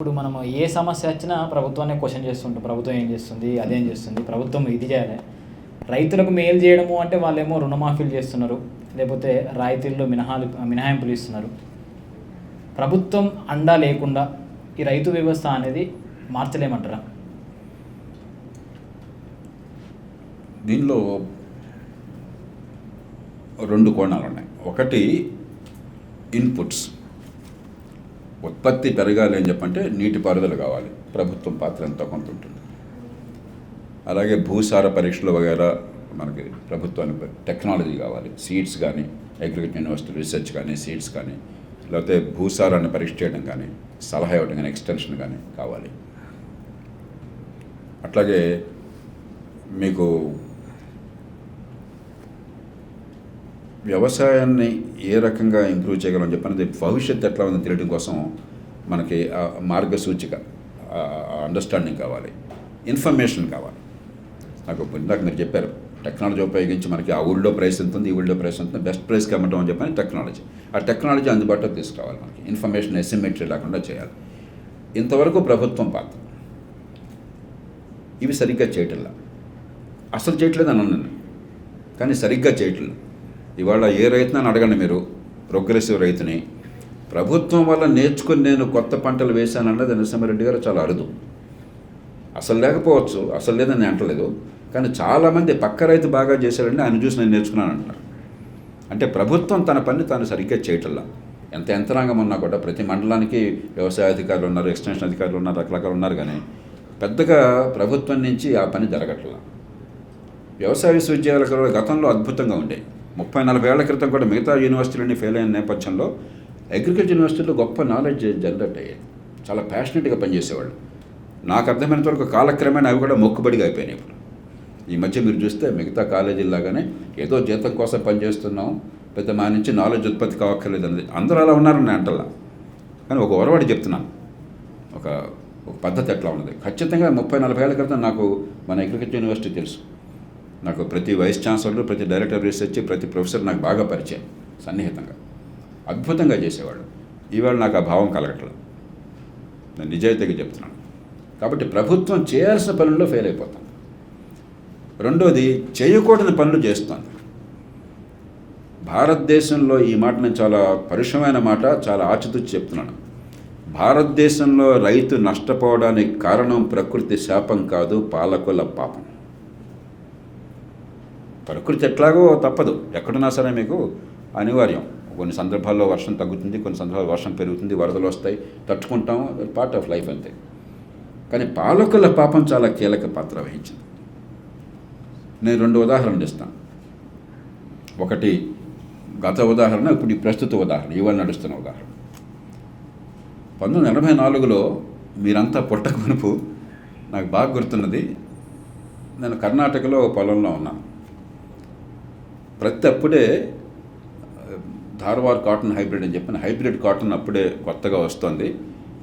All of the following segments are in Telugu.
ఇప్పుడు మనం ఏ సమస్య వచ్చినా ప్రభుత్వాన్ని క్వశ్చన్ చేస్తుంటాం. ప్రభుత్వం ఏం చేస్తుంది? అదేం చేస్తుంది? ప్రభుత్వం ఇది చేయాలి. రైతులకు మేలు చేయడము అంటే వాళ్ళేమో రుణమాఫీలు చేస్తున్నారు. లేకపోతే రాయితీల్లో మినహాలు మినహాయింపులు ఇస్తున్నారు. ప్రభుత్వం అండా లేకుండా ఈ రైతు వ్యవస్థ అనేది మార్చలేమంటారా? దీనిలో రెండు కోణాలు ఉన్నాయి. ఒకటి ఇన్పుట్స్ ఉత్పత్తి పెరగాలి అని చెప్పంటే నీటిపారుదల కావాలి. ప్రభుత్వం పాత్ర ఎంతో కొంత ఉంటుంది. అలాగే భూసార పరీక్షలు వగేరా మనకి ప్రభుత్వానికి టెక్నాలజీ కావాలి. సీడ్స్ కానీ అగ్రికల్చర్ యూనివర్సిటీ రీసెర్చ్ కానీ సీడ్స్ కానీ లేకపోతే భూసారాన్ని పరీక్ష చేయడం కానీ సలహా ఇవ్వడం కానీ ఎక్స్టెన్షన్ కానీ కావాలి. అట్లాగే మీకు వ్యవసాయాన్ని ఏ రకంగా ఇంప్రూవ్ చేయగలం చెప్పినది భవిష్యత్తు ఎట్లా ఉందో తెలియడం కోసం మనకి మార్గసూచిక అండర్స్టాండింగ్ కావాలి. ఇన్ఫర్మేషన్ కావాలి. నాకు ఇందాక మీరు చెప్పారు టెక్నాలజీ ఉపయోగించి మనకి ఆ ఊళ్ళో ప్రైస్ ఎంత ఉంది ఈ ఊళ్ళో ప్రైస్ ఎంత ఉంది బెస్ట్ ప్రైస్కి అమ్మటం అని చెప్పని టెక్నాలజీ ఆ టెక్నాలజీ అందుబాటులో తీసుకురావాలి మనకి. ఇన్ఫర్మేషన్ ఎస్టిమేటరీ లేకుండా చేయాలి. ఇంతవరకు ప్రభుత్వం పాత్ర. ఇవి సరిగ్గా చేయటంలా? అసలు చేయట్లేదు అని అన్నాను కానీ సరిగ్గా చేయట్లేదు. ఇవాళ ఏ రైతునని అడగండి మీరు? ప్రోగ్రెసివ్ రైతుని. ప్రభుత్వం వల్ల నేర్చుకుని నేను కొత్త పంటలు వేశానన్నది నరసింహారెడ్డి గారు చాలా అరుదు. అసలు లేకపోవచ్చు అసలు లేదని అంటలేదు. కానీ చాలామంది పక్క రైతు బాగా చేశారండి ఆయన చూసి నేను నేర్చుకున్నాను అంటున్నారు అంటే ప్రభుత్వం తన పని తాను సరిగ్గా చేయటల్లా ఎంత యంత్రాంగం ఉన్నా కూడా ప్రతి మండలానికి వ్యవసాయ అధికారులు ఉన్నారు ఎక్స్టెన్షన్ అధికారులు ఉన్నారు రకరకాలు ఉన్నారు కానీ పెద్దగా ప్రభుత్వం నుంచి ఆ పని జరగట్లా. వ్యవసాయ విశ్వవిద్యాలయాలు గతంలో అద్భుతంగా ఉండేవి ముప్పై నలభై ఏళ్ళ క్రితం కూడా మిగతా యూనివర్సిటీలన్నీ ఫెయిల్ అయిన నేపథ్యంలో అగ్రికల్చర్ యూనివర్సిటీలో గొప్ప నాలెడ్జ్ జనరేట్ అయ్యేది చాలా ప్యాషనెట్గా పనిచేసేవాళ్ళు. నాకు అర్థమైనంత వరకు కాలక్రమేణా అవి కూడా మొక్కుబడిగా అయిపోయినాయి ఇప్పుడు. ఈ మధ్య మీరు చూస్తే మిగతా కాలేజీల్లాగానే ఏదో జీతం కోసం పనిచేస్తున్నాం పెద్ద మా నుంచి నాలెడ్జ్ ఉత్పత్తి కావక్కర్లేదు అన్నది. అందరూ అలా ఉన్నారు నేను అంటల్లా. కానీ ఒక ఒరవాడి చెప్తున్నాను. ఒక ఒక పద్ధతి ఎట్లా ఉన్నది? ఖచ్చితంగా ముప్పై నలభై ఏళ్ళ క్రితం నాకు మన అగ్రికల్చర్ యూనివర్సిటీ తెలుసు. నాకు ప్రతి వైస్ ఛాన్సలర్ ప్రతి డైరెక్టర్ రీసెర్చ్ ప్రతి ప్రొఫెసర్ నాకు బాగా పరిచయం సన్నిహితంగా. అద్భుతంగా చేసేవాడు. ఈవేళ నాకు ఆ భావం కలగట్లేదు. నేను నిజాయితీగా చెప్తున్నాను. కాబట్టి ప్రభుత్వం చేయాల్సిన పనుల్లో ఫెయిల్ అయిపోతుంది రెండోది చేయకూడని పనులు చేస్తుంది భారతదేశంలో ఈ మాట నేను చాలా పరుషమైన మాట చాలా ఆచితూచి చెప్తున్నాను. భారతదేశంలో రైతు నష్టపోవడానికి కారణం ప్రకృతి శాపం కాదు పాలకుల పాపం. ప్రకృతి ఎట్లాగో తప్పదు. ఎక్కడున్నా సరే మీకు అనివార్యం. కొన్ని సందర్భాల్లో వర్షం తగ్గుతుంది కొన్ని సందర్భాల్లో వర్షం పెరుగుతుంది వరదలు వస్తాయి తట్టుకుంటాం పార్ట్ ఆఫ్ లైఫ్ అంతే. కానీ పాలకుల పాపం చాలా కీలక పాత్ర వహించింది. నేను రెండు ఉదాహరణలు ఇస్తాను ఒకటి గత ఉదాహరణ ఇప్పుడు ఈ ప్రస్తుత ఉదాహరణ ఇవాళ నడుస్తున్న ఉదాహరణ. పంతొమ్మిది ఎనభై నాలుగులో మీరంతా పుట్టక నాకు బాగా గుర్తున్నది. నేను కర్ణాటకలో పొలంలో ఉన్నాను. ప్రతి అప్పుడే ధార్వార్ కాటన్ హైబ్రిడ్ అని చెప్పిన హైబ్రిడ్ కాటన్ అప్పుడే కొత్తగా వస్తుంది.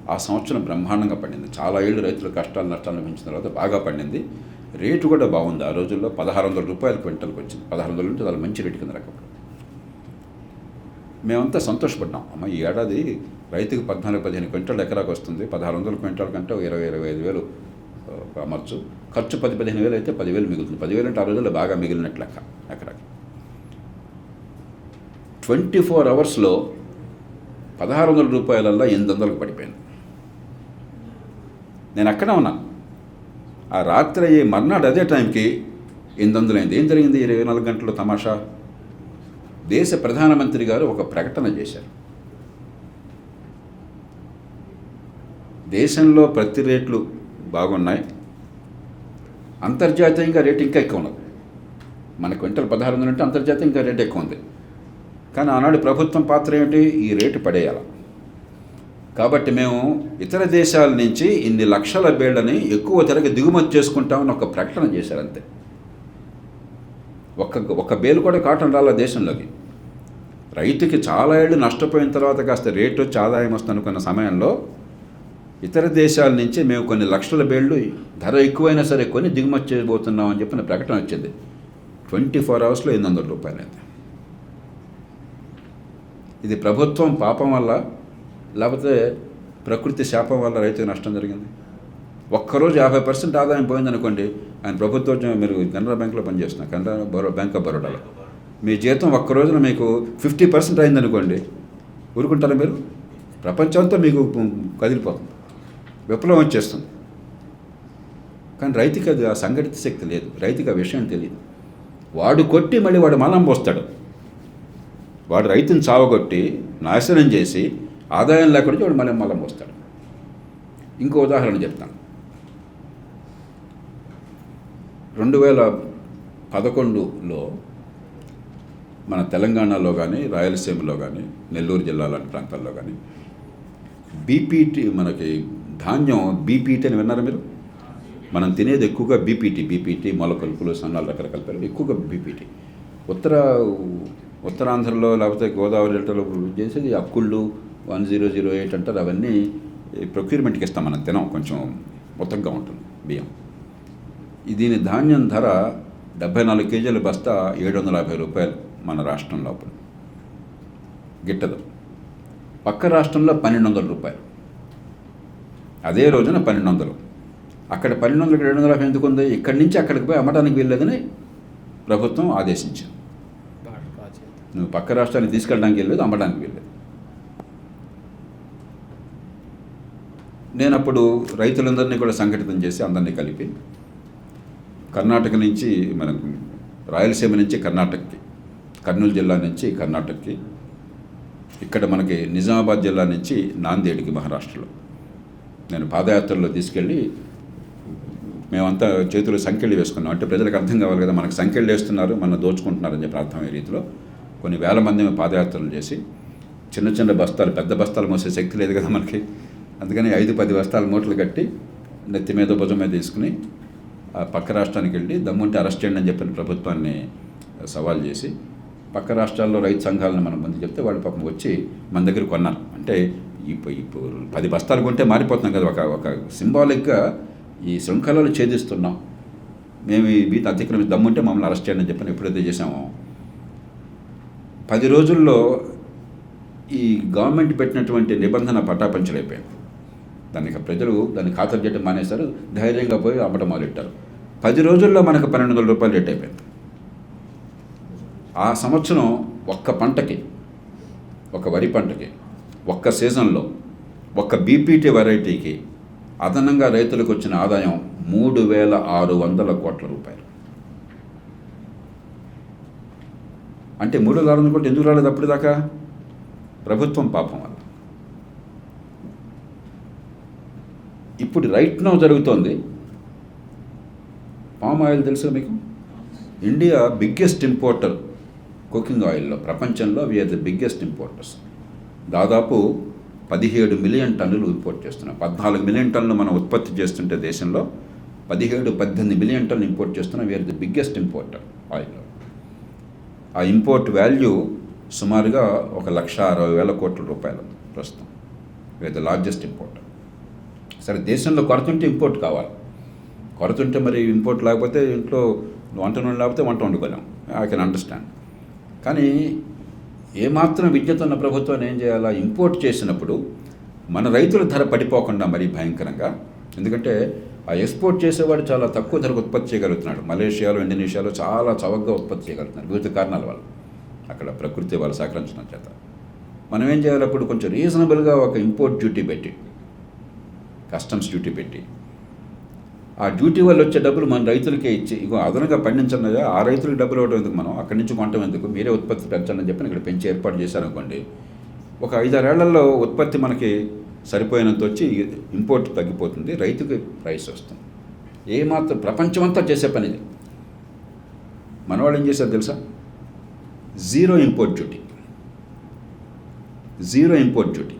ఆ సంవత్సరం బ్రహ్మాండంగా పండింది. చాలా ఏళ్ళు రైతులు కష్టాలు నష్టాలు పెంచిన తర్వాత బాగా పండింది. రేటు కూడా బాగుంది. ఆ రోజుల్లో పదహారు వందల రూపాయలు క్వింటల్కి వచ్చింది. పదహారు వందల నుంచి చాలా మంచి రేటు కింద రకం. మేమంతా సంతోషపడ్డాం. అమ్మ ఈ ఏడాది రైతుకు పద్నాలుగు పదిహేను క్వింటాలు ఎకరాకు వస్తుంది. పదహారు వందల క్వింటాల కంటే ఇరవై ఇరవై ఐదు వేలు అమర్చు. ఖర్చు పది పదిహేను వేలు అయితే పదివేలు మిగులుతుంది. పదివేలు అంటే ఆ రోజుల్లో బాగా మిగిలినట్లు లెక్క ఎకరాకి. ట్వంటీ ఫోర్ అవర్స్లో పదహారు వందల రూపాయలల్లో ఎనిమిది వందలకు పడిపోయింది నేను అక్కడే ఉన్నాను ఆ రాత్రి అయ్యే మర్నాడు అదే టైంకి ఎనిమిది వందలు అయింది ఏం జరిగింది? ఇరవై నాలుగు గంటల తమాషా? దేశ ప్రధానమంత్రి గారు ఒక ప్రకటన చేశారు. దేశంలో ప్రతి రేట్లు బాగున్నాయి. అంతర్జాతీయంగా రేటు ఇంకా ఎక్కువ ఉన్నది. మన క్వింటల్ పదహారు వందలు అంటే అంతర్జాతీయంగా రేటు ఎక్కువ ఉంది. కానీ ఆనాడు ప్రభుత్వం పాత్ర ఏమిటి? ఈ రేటు పడేయాలి. కాబట్టి మేము ఇతర దేశాల నుంచి ఇన్ని లక్షల బేళ్ళని ఎక్కువ ధరకి దిగుమతి చేసుకుంటామని ఒక ప్రకటన చేశారు అంతే. ఒక్క ఒక్క బేలు కూడా కాటన్ రాల దేశంలోకి. రైతుకి చాలా ఏళ్ళు నష్టపోయిన తర్వాత కాస్త రేటు వచ్చి ఆదాయం వస్తుందనుకున్న సమయంలో ఇతర దేశాల నుంచి మేము కొన్ని లక్షల బేళ్ళు ధర ఎక్కువైనా సరే కొని దిగుమతి చేయబోతున్నాం అని చెప్పిన ప్రకటన వచ్చింది. ట్వంటీ ఫోర్ అవర్స్లో ఎనిమిది వందల రూపాయలు అయితే ఇది ప్రభుత్వం పాపం వల్ల లేకపోతే ప్రకృతి శాపం వల్ల రైతుకు నష్టం జరిగింది. ఒక్కరోజు యాభై పర్సెంట్ ఆదాయం పోయిందనుకోండి ఆయన ప్రభుత్వం మీరు కెనరా బ్యాంక్లో పనిచేస్తున్నారు కెనరా బరో బ్యాంక్ ఆఫ్ బరోడాలో. మీ జీతం ఒక్క రోజున మీకు ఫిఫ్టీ పర్సెంట్ అయిందనుకోండి ఊరుకుంటారా మీరు? ప్రపంచంతో మీకు కదిలిపోతుంది. విప్లవం వచ్చేస్తుంది. కానీ రైతుకి అది ఆ సంఘటిత శక్తి లేదు రైతుకి ఆ విషయం తెలియదు. వాడు కొట్టి మళ్ళీ వాడు మలం పోస్తాడు. వాడు రైతుని చావగొట్టి నాశనం చేసి ఆదాయం లేకుండా వాడు మళ్ళీ మలం వస్తాడు ఇంకో ఉదాహరణ చెప్తాను. రెండు వేల పదకొండులో మన తెలంగాణలో కానీ రాయలసీమలో కానీ నెల్లూరు జిల్లా లాంటి ప్రాంతాల్లో కానీ బీపీటీ మనకి ధాన్యం బీపీటీ అని విన్నారా మీరు? మనం తినేది ఎక్కువగా బీపీటీ బీపీటీ మొలకలుపులు సన్నాలు రకరకాల పేర్లు ఎక్కువగా బీపీటీ. ఉత్తర ఉత్తరాంధ్రలో లేకపోతే గోదావరి డెల్టాలో చేసేది అక్కుళ్ళు వన్ జీరో జీరో ఎయిట్ అంటారు. అవన్నీ ప్రొక్యూర్మెంట్కి ఇస్తాం మనం తినం కొంచెం మొత్తంగా ఉంటుంది బియ్యం. దీని ధాన్యం ధర డెబ్బై నాలుగు కేజీల బస్తా ఏడు వందల యాభై రూపాయలు మన రాష్ట్రం లోపల. గిట్టదు. పక్క రాష్ట్రంలో పన్నెండు వందల రూపాయలు. అదే రోజున పన్నెండు వందలు. అక్కడ పన్నెండు వందలకి రెండు వందల యాభై ఎందుకు ఉంది? ఇక్కడి నుంచి అక్కడికి పోయి అమ్మడానికి వీల్లేదని ప్రభుత్వం ఆదేశించింది. నువ్వు పక్క రాష్ట్రాన్ని తీసుకెళ్ళడానికి వెళ్ళలేదు అమ్మడానికి వెళ్ళలేదు. నేను అప్పుడు రైతులందరినీ కూడా సంఘటితం చేసి అందరినీ కలిపి కర్ణాటక నుంచి మనకు రాయలసీమ నుంచి కర్ణాటకకి కర్నూలు జిల్లా నుంచి కర్ణాటకకి ఇక్కడ మనకి నిజామాబాద్ జిల్లా నుంచి నాందేడికి మహారాష్ట్రలో నేను పాదయాత్రలో తీసుకెళ్ళి మేమంతా చేతులు సంఖ్యలు వేసుకున్నాం. అంటే ప్రజలకు అర్థం కావాలి కదా మనకు సంఖ్యలు వేస్తున్నారు మన దోచుకుంటున్నారని చెప్పి అర్థమయ్యే రీతిలో కొన్ని వేల మంది పాదయాత్రలు చేసి చిన్న చిన్న బస్తాలు పెద్ద బస్తాలు మోసే శక్తి లేదు కదా మనకి. అందుకని ఐదు పది బస్తాల మూటలు కట్టి నెత్తి మీద భుజం మీద తీసుకుని ఆ పక్క రాష్ట్రానికి వెళ్ళి దమ్ముంటే అరెస్ట్ చేయండి అని చెప్పిన ప్రభుత్వాన్ని సవాల్ చేసి పక్క రాష్ట్రాల్లో రైతు సంఘాలను మనం ముందు చెప్తే వాళ్ళు పాపం వచ్చి మన దగ్గర కొన్నారు. అంటే ఇప్పుడు ఇప్పుడు పది బస్తాలు కొంటే మారిపోతున్నాం కదా ఒక ఒక సింబాలిక్గా ఈ శృంఖలలో ఛేదిస్తున్నాం. మేము ఈ వీటిని అతిక్రమించి దమ్ముంటే మమ్మల్ని అరెస్ట్ చేయండి అని చెప్పని ఎప్పుడైతే చేసామో పది రోజుల్లో ఈ గవర్నమెంట్ పెట్టినటువంటి నిబంధన పటాపంచలైపోయింది. దానికి ప్రజలు దాన్ని ఖాతరు చేయడం మానేశారు ధైర్యంగా పోయి అమ్మటం మొదలెట్టారు. పది రోజుల్లో మనకు పన్నెండు వందల రూపాయలు రేట్ అయిపోయింది. ఆ సంవత్సరం ఒక్క పంటకి ఒక వరి పంటకి ఒక్క సీజన్లో ఒక్క బీపీటీ వెరైటీకి అదనంగా రైతులకు వచ్చిన ఆదాయం మూడు వేల ఆరు వందల కోట్ల రూపాయలు. అంటే మూడు వేల కూడా ఎందుకు రాలేదు అప్పుడు దాకా ప్రభుత్వం పాపం వల్ల. ఇప్పుడు రైట్ నో జరుగుతోంది. పామ్ ఆయిల్ తెలుసు మీకు? ఇండియా బిగ్గెస్ట్ ఇంపోర్టర్ కుకింగ్ ఆయిల్లో ప్రపంచంలో వీఆర్ ది బిగ్గెస్ట్ ఇంపోర్టర్స్ దాదాపు పదిహేడు మిలియన్ టన్నులు ఇంపోర్ట్ చేస్తున్నాం. పద్నాలుగు మిలియన్ టన్నులు మనం ఉత్పత్తి చేస్తుంటే దేశంలో పదిహేడు పద్దెనిమిది మిలియన్ టన్నులు ఇంపోర్ట్ చేస్తున్నాం. వీఆర్ ది బిగ్గెస్ట్ ఇంపోర్టర్ ఆయిల్లో. ఆ ఇంపోర్ట్ వాల్యూ సుమారుగా ఒక లక్ష అరవై వేల కోట్ల రూపాయలు ప్రస్తుతం. ఇది ద లార్జెస్ట్ ఇంపోర్ట్ సరే దేశంలో కొరత ఉంటే ఇంపోర్ట్ కావాలి. కొరత ఉంటే మరి ఇంపోర్ట్ లేకపోతే ఇంట్లో వంట నూనె లేకపోతే వంట వండుకోలేం. ఐ కెన్ అండర్స్టాండ్ కానీ ఏమాత్రం విద్యత ఉన్న ప్రభుత్వాన్ని ఏం చేయాలా? ఇంపోర్ట్ చేసినప్పుడు మన రైతుల ధర పడిపోకుండా మరీ భయంకరంగా. ఎందుకంటే ఆ ఎక్స్పోర్ట్ చేసేవాడు చాలా తక్కువ ధరకు ఉత్పత్తి చేయగలుగుతున్నాడు. మలేషియాలో ఇండోనేషియాలో చాలా చవకగా ఉత్పత్తి చేయగలుగుతున్నారు వివిధ కారణాల వల్ల. అక్కడ ప్రకృతి వాళ్ళు సహకరించడం చేత. మనం ఏం చేయాలి అప్పుడు కొంచెం రీజనబుల్గా ఒక ఇంపోర్ట్ డ్యూటీ పెట్టి కస్టమ్స్ డ్యూటీ పెట్టి ఆ డ్యూటీ వల్ల వచ్చే డబ్బులు మన రైతులకే ఇచ్చి ఇగో అదనంగా పండించండి ఆ రైతులకు డబ్బులు ఇవ్వడం ఎందుకు మనం? అక్కడి నుంచి కొనటం ఎందుకు? మీరే ఉత్పత్తి పెంచండి అని చెప్పి ఇక్కడ పెంచి ఏర్పాటు చేశారనుకోండి ఒక ఐదారేళ్ళలో ఉత్పత్తి మనకి సరిపోయినంత వచ్చి ఇంపోర్ట్ తగ్గిపోతుంది రైతుకి ప్రైస్ వస్తుంది. ఏమాత్రం ప్రపంచమంతా చేసే పని ఇది. మనవాళ్ళు ఏం చేశారు తెలుసా? Zero import duty zero import duty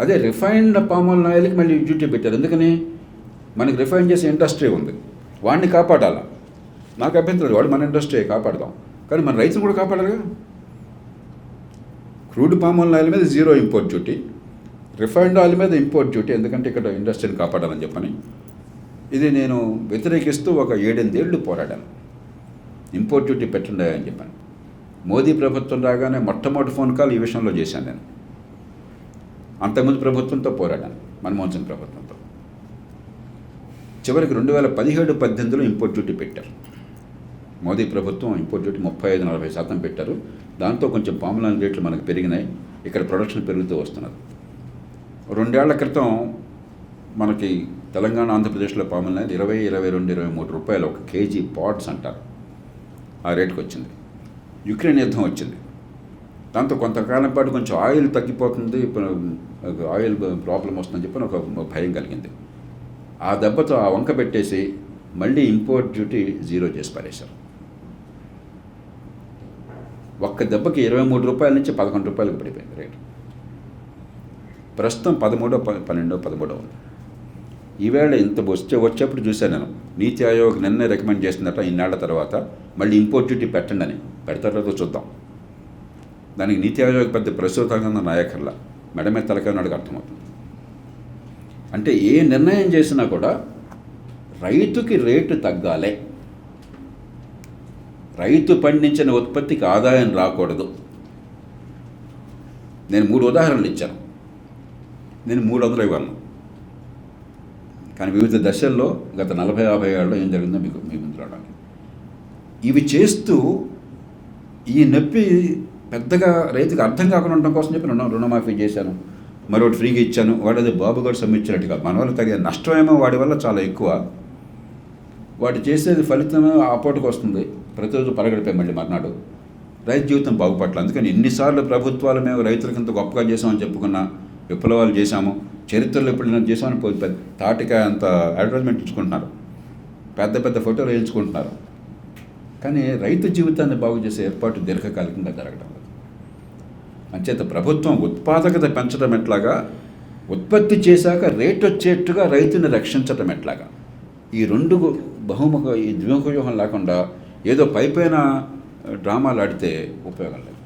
అదే రిఫైన్డ్ పామాల్ ఆయిల్కి మళ్ళీ డ్యూటీ పెట్టారు. ఎందుకని? మనకి రిఫైన్ చేసే ఇండస్ట్రీ ఉంది. వాడిని కాపాడాల? నాకు అభ్యంతరం వాడు మన ఇండస్ట్రీ కాపాడదాం. కానీ మన రైతులు కూడా కాపాడాలిగా. క్రూడ్ పామ్ ఆయిల్ మీద zero import duty refined oil మీద ఇంపోర్ట్ డ్యూటీ ఎందుకంటే ఇక్కడ ఇండస్ట్రీని కాపాడాలని చెప్పని. ఇది నేను వ్యతిరేకిస్తూ ఒక ఏడెనిమిదేళ్ళు పోరాడాను. ఇంపోర్ట్ డ్యూటీ పెట్టండి అని చెప్పాను. మోదీ ప్రభుత్వం రాగానే మొట్టమొదటి ఫోన్ కాల్ ఈ విషయంలో చేశాను నేను. అంతకుముందు ప్రభుత్వంతో పోరాడాను మన్మోహన్ సింగ్ ప్రభుత్వంతో. చివరికి రెండు వేల పదిహేడు పద్దెనిమిదిలో ఇంపోర్ట్ డ్యూటీ పెట్టారు. మోదీ ప్రభుత్వం ఇంపోర్ట్ డ్యూటీ ముప్పై ఐదు నలభై శాతం పెట్టారు. దాంతో కొంచెం పాములాన్ రేట్లు మనకు పెరిగినాయి. ఇక్కడ ప్రొడక్షన్ పెరుగుతూ వస్తున్నది. రెండేళ్ళ క్రితం మనకి తెలంగాణ ఆంధ్రప్రదేశ్లో పాములాన్ ఇరవై ఇరవై రెండు ఇరవై మూడు రూపాయలు ఒక కేజీ పాట్స్ అంటారు. ఆ రేటుకి వచ్చింది. యుక్రెయిన్ యుద్ధం వచ్చింది. దాంతో కొంతకాలం పాటు కొంచెం ఆయిల్ తగ్గిపోతుంది ఆయిల్ ప్రాబ్లం వస్తుందని చెప్పి ఒక ఒక భయం కలిగింది. ఆ దెబ్బతో ఆ వంక పెట్టేసి మళ్ళీ ఇంపోర్ట్ డ్యూటీ జీరో చేసి పారేశారు. ఒక్క దెబ్బకి ఇరవై మూడు రూపాయల నుంచి పదకొండు రూపాయలకు పడిపోయింది రేటు. ప్రస్తుతం పదమూడో పన్నెండో పదమూడో ఉంది. ఈవేళ ఇంత వచ్చే వచ్చేప్పుడు చూశాను నేను. నీతి ఆయోగ్ నిన్నే రికమెండ్ చేసిందట ఇన్నాళ్ళ తర్వాత. మళ్ళీ ఇంపోర్ట్ డ్యూటీ పెట్టండి అని. పెడతారో చూద్దాం. దానికి నీతి ఆయోగ్ పెద్ద ప్రస్తుతంగా నాయకర్లా మెడమే మీద తలకాయ అర్థమవుతుంది. అంటే ఏ నిర్ణయం చేసినా కూడా రైతుకి రేటు తగ్గాలే. రైతు పండించిన ఉత్పత్తికి ఆదాయం రాకూడదు. నేను మూడు ఉదాహరణలు ఇచ్చాను. నేను మూడు వందలు ఇవ్వను కానీ వివిధ దశల్లో గత నలభై యాభై ఏళ్ళలో ఏం జరిగిందో మీకు మీ ముందు రావడానికి. ఇవి చేస్తూ ఈ నొప్పి పెద్దగా రైతుకి అర్థం కాకుండా ఉండడం కోసం చెప్పి రుణ రుణమాఫీ చేశాను. మరొకటి ఫ్రీగా ఇచ్చాను. వాడది బాబు గారు సమ్మించినట్టుగా మన వల్ల తగిన నష్టమేమో వాడి వల్ల చాలా ఎక్కువ. వాడు చేసేది ఫలితమే ఆ వస్తుంది. ప్రతిరోజు పరగడిపోయి మళ్ళీ మర్నాడు. రైతు జీవితం బాగుపట్ల. అందుకని ఎన్నిసార్లు ప్రభుత్వాలు మేము రైతులకు ఇంత గొప్పగా చేసామని చెప్పుకున్నా. విప్లవాలు చేశాము చరిత్రలో ఎప్పుడైనా చేశామని పెద్ద తాటికాయ అంత అడ్వర్టైజ్మెంట్ ఇచ్చుకుంటున్నారు. పెద్ద పెద్ద ఫోటోలు వేయించుకుంటున్నారు. కానీ రైతు జీవితాన్ని బాగు చేసే ఏర్పాటు దీర్ఘకాలికంగా జరగడం లేదు. అంచేత ప్రభుత్వం ఉత్పాదకత పెంచడం ఎట్లాగా ఉత్పత్తి చేశాక రేట్ వచ్చేట్టుగా రైతుని రక్షించడం ఎట్లాగా? ఈ రెండు బహుముఖ ఈ ద్విముఖ వ్యూహం లేకుండా ఏదో పైపైన డ్రామాలు ఆడితే ఉపయోగం లేదు.